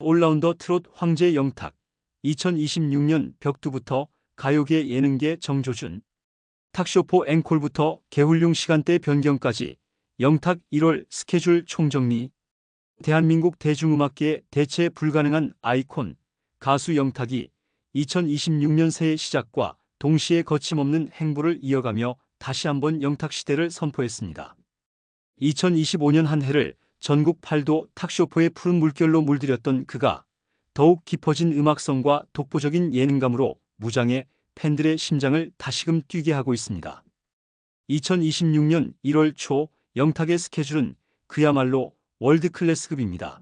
올라운더 트롯 황제 영탁. 2026년 벽두부터 가요계 예능계 정조준. 탁쇼포 앵콜부터 개훌륭 시간대 변경까지 영탁 1월 스케줄 총정리. 대한민국 대중음악계의 대체 불가능한 아이콘 가수 영탁이 2026년 새해 시작과 동시에 거침없는 행보를 이어가며 다시 한번 영탁 시대를 선포했습니다. 2025년 한 해를 전국 팔도 탁쇼포의 푸른 물결로 물들였던 그가 더욱 깊어진 음악성과 독보적인 예능감으로 무장해 팬들의 심장을 다시금 뛰게 하고 있습니다. 2026년 1월 초 영탁의 스케줄은 그야말로 월드 클래스급입니다.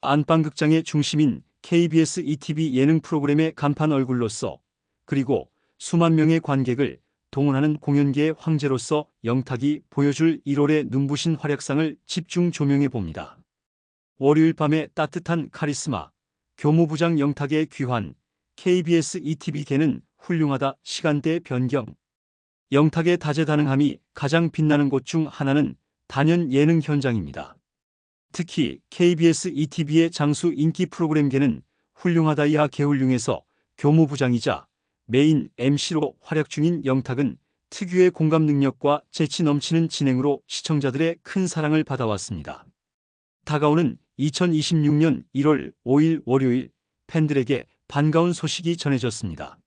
안방극장의 중심인 KBS ETV 예능 프로그램의 간판 얼굴로서 그리고 수만 명의 관객을 동원하는 공연계의 황제로서 영탁이 보여줄 1월의 눈부신 활약상을 집중 조명해 봅니다. 월요일 밤의 따뜻한 카리스마, 교무부장 영탁의 귀환, KBS ETV계는 훌륭하다 시간대 변경. 영탁의 다재다능함이 가장 빛나는 곳 중 하나는 단연 예능 현장입니다. 특히 KBS ETV의 장수 인기 프로그램계는 훌륭하다 이하 개훌륭해서 교무부장이자 메인 MC로 활약 중인 영탁은 특유의 공감 능력과 재치 넘치는 진행으로 시청자들의 큰 사랑을 받아왔습니다. 다가오는 2026년 1월 5일 월요일 팬들에게 반가운 소식이 전해졌습니다.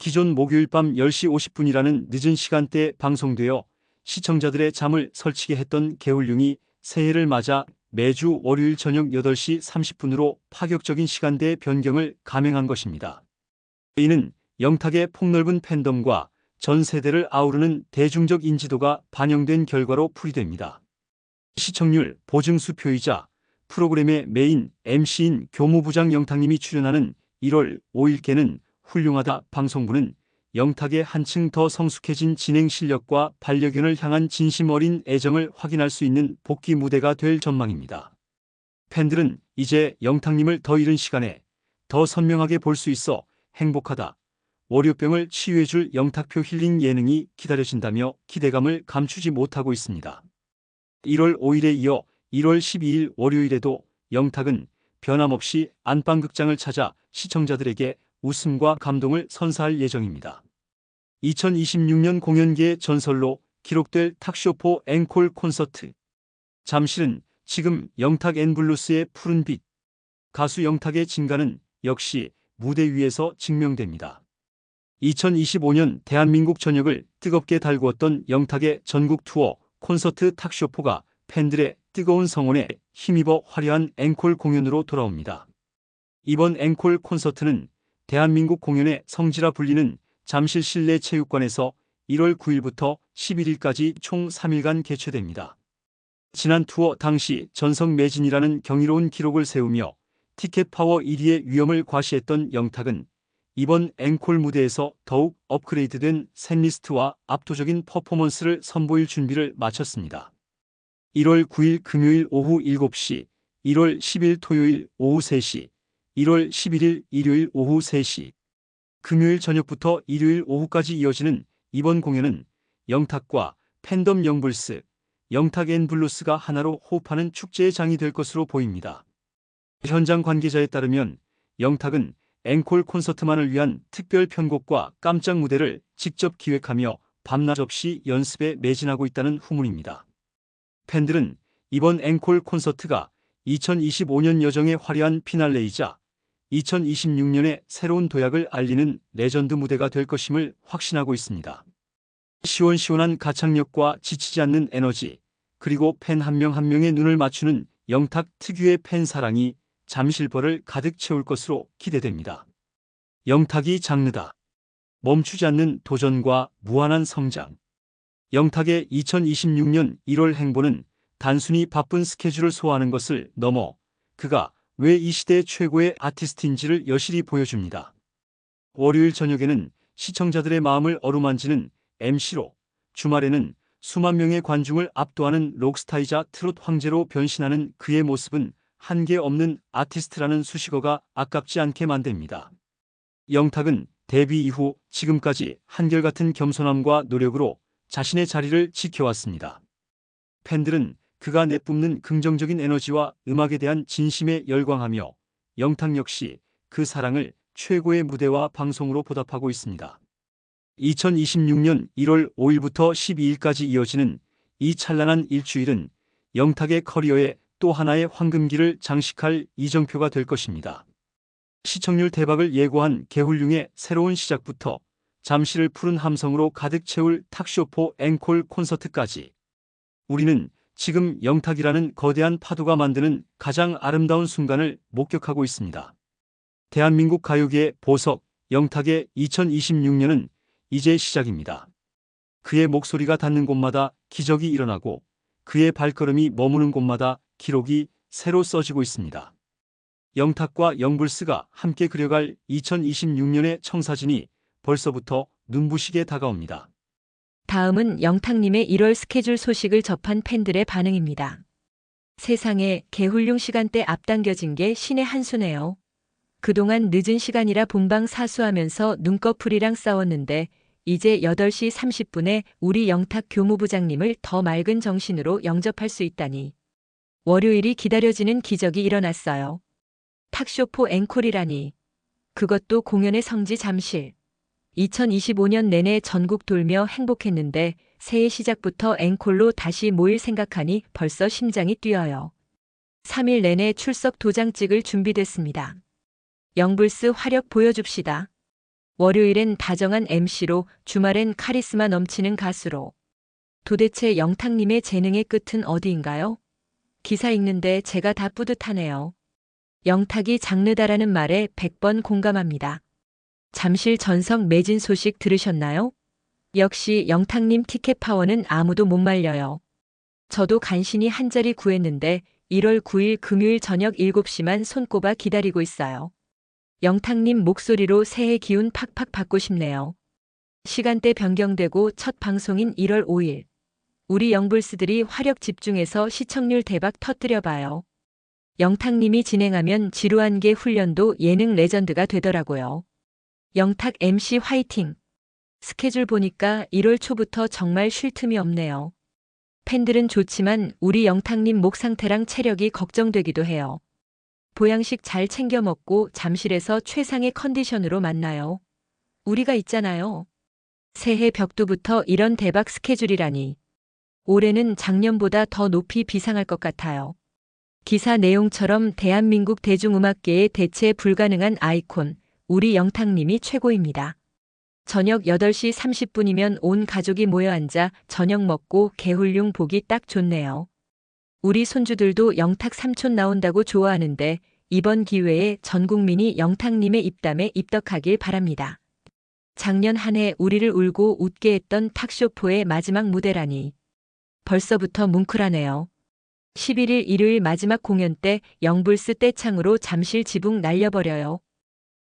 기존 목요일 밤 10시 50분이라는 늦은 시간대에 방송되어 시청자들의 잠을 설치게 했던 개울융이 새해를 맞아 매주 월요일 저녁 8시 30분으로 파격적인 시간대 변경을 감행한 것입니다. 이는 영탁의 폭넓은 팬덤과 전 세대를 아우르는 대중적 인지도가 반영된 결과로 풀이됩니다. 시청률 보증 수표이자 프로그램의 메인 MC인 교무부장 영탁님이 출연하는 1월 5일께는 훌륭하다 방송부는 영탁의 한층 더 성숙해진 진행 실력과 반려견을 향한 진심 어린 애정을 확인할 수 있는 복귀 무대가 될 전망입니다. 팬들은 이제 영탁님을 더 이른 시간에 더 선명하게 볼 수 있어 행복하다. 월요병을 치유해줄 영탁표 힐링 예능이 기다려진다며 기대감을 감추지 못하고 있습니다. 1월 5일에 이어 1월 12일 월요일에도 영탁은 변함없이 안방극장을 찾아 시청자들에게 웃음과 감동을 선사할 예정입니다. 2026년 공연계의 전설로 기록될 탁쇼포 앵콜 콘서트. 잠실은 지금 영탁 앤 블루스의 푸른 빛. 가수 영탁의 진가는 역시 무대 위에서 증명됩니다. 2025년 대한민국 전역을 뜨겁게 달구었던 영탁의 전국 투어 콘서트 탁쇼포가 팬들의 뜨거운 성원에 힘입어 화려한 앵콜 공연으로 돌아옵니다. 이번 앵콜 콘서트는 대한민국 공연의 성지라 불리는 잠실 실내 체육관에서 1월 9일부터 11일까지 총 3일간 개최됩니다. 지난 투어 당시 전성 매진이라는 경이로운 기록을 세우며 티켓 파워 1위의 위험을 과시했던 영탁은 이번 앵콜 무대에서 더욱 업그레이드된 셋리스트와 압도적인 퍼포먼스를 선보일 준비를 마쳤습니다. 1월 9일 금요일 오후 7시, 1월 10일 토요일 오후 3시, 1월 11일 일요일 오후 3시, 금요일 저녁부터 일요일 오후까지 이어지는 이번 공연은 영탁과 팬덤 영블스, 영탁 앤 블루스가 하나로 호흡하는 축제의 장이 될 것으로 보입니다. 현장 관계자에 따르면 영탁은 앵콜 콘서트만을 위한 특별 편곡과 깜짝 무대를 직접 기획하며 밤낮 없이 연습에 매진하고 있다는 후문입니다. 팬들은 이번 앵콜 콘서트가 2025년 여정의 화려한 피날레이자 2026년의 새로운 도약을 알리는 레전드 무대가 될 것임을 확신하고 있습니다. 시원시원한 가창력과 지치지 않는 에너지, 그리고 팬 한 명한 명의 눈을 맞추는 영탁 특유의 팬 사랑이 잠실벌을 가득 채울 것으로 기대됩니다. 영탁이 장르다. 멈추지 않는 도전과 무한한 성장. 영탁의 2026년 1월 행보는 단순히 바쁜 스케줄을 소화하는 것을 넘어 그가 왜 이 시대의 최고의 아티스트인지를 여실히 보여줍니다. 월요일 저녁에는 시청자들의 마음을 어루만지는 MC로 주말에는 수만 명의 관중을 압도하는 록스타이자 트롯 황제로 변신하는 그의 모습은 한계 없는 아티스트라는 수식어가 아깝지 않게 만듭니다. 영탁은 데뷔 이후 지금까지 한결같은 겸손함과 노력으로 자신의 자리를 지켜왔습니다. 팬들은 그가 내뿜는 긍정적인 에너지와 음악에 대한 진심에 열광하며 영탁 역시 그 사랑을 최고의 무대와 방송으로 보답하고 있습니다. 2026년 1월 5일부터 12일까지 이어지는 이 찬란한 일주일은 영탁의 커리어에 또 하나의 황금기를 장식할 이정표가 될 것입니다. 시청률 대박을 예고한 개훌륭의 새로운 시작부터 잠시를 푸른 함성으로 가득 채울 탁쇼포 앵콜 콘서트까지 우리는 지금 영탁이라는 거대한 파도가 만드는 가장 아름다운 순간을 목격하고 있습니다. 대한민국 가요계의 보석 영탁의 2026년은 이제 시작입니다. 그의 목소리가 닿는 곳마다 기적이 일어나고 그의 발걸음이 머무는 곳마다 기록이 새로 써지고 있습니다. 영탁과 영불스가 함께 그려갈 2026년의 청사진이 벌써부터 눈부시게 다가옵니다. 다음은 영탁님의 1월 스케줄 소식을 접한 팬들의 반응입니다. 세상에 개훌륭 시간대 앞당겨진 게 신의 한 수네요. 그동안 늦은 시간이라 본방 사수하면서 눈꺼풀이랑 싸웠는데 이제 8시 30분에 우리 영탁 교무부장님을 더 맑은 정신으로 영접할 수 있다니. 월요일이 기다려지는 기적이 일어났어요. 탁쇼포 앵콜이라니. 그것도 공연의 성지 잠실. 2025년 내내 전국 돌며 행복했는데 새해 시작부터 앵콜로 다시 모일 생각하니 벌써 심장이 뛰어요. 3일 내내 출석 도장 찍을 준비됐습니다. 영불스 화력 보여줍시다. 월요일엔 다정한 MC로 주말엔 카리스마 넘치는 가수로. 도대체 영탁님의 재능의 끝은 어디인가요? 기사 읽는데 제가 다 뿌듯하네요. 영탁이 장르다라는 말에 100번 공감합니다. 잠실 전석 매진 소식 들으셨나요? 역시 영탁님 티켓 파워는 아무도 못 말려요. 저도 간신히 한 자리 구했는데 1월 9일 금요일 저녁 7시만 손꼽아 기다리고 있어요. 영탁님 목소리로 새해 기운 팍팍 받고 싶네요. 시간대 변경되고 첫 방송인 1월 5일. 우리 영불스들이 화력 집중해서 시청률 대박 터뜨려봐요. 영탁님이 진행하면 지루한 게 훈련도 예능 레전드가 되더라고요. 영탁 MC 화이팅! 스케줄 보니까 1월 초부터 정말 쉴 틈이 없네요. 팬들은 좋지만 우리 영탁님 목 상태랑 체력이 걱정되기도 해요. 보양식 잘 챙겨 먹고 잠실에서 최상의 컨디션으로 만나요. 우리가 있잖아요. 새해 벽두부터 이런 대박 스케줄이라니. 올해는 작년보다 더 높이 비상할 것 같아요. 기사 내용처럼 대한민국 대중음악계의 대체 불가능한 아이콘, 우리 영탁님이 최고입니다. 저녁 8시 30분이면 온 가족이 모여 앉아 저녁 먹고 개훌륭 보기 딱 좋네요. 우리 손주들도 영탁 삼촌 나온다고 좋아하는데 이번 기회에 전 국민이 영탁님의 입담에 입덕하길 바랍니다. 작년 한 해 우리를 울고 웃게 했던 탁쇼포의 마지막 무대라니. 벌써부터 뭉클하네요. 11일 일요일 마지막 공연 때 영불스 떼창으로 잠실 지붕 날려버려요.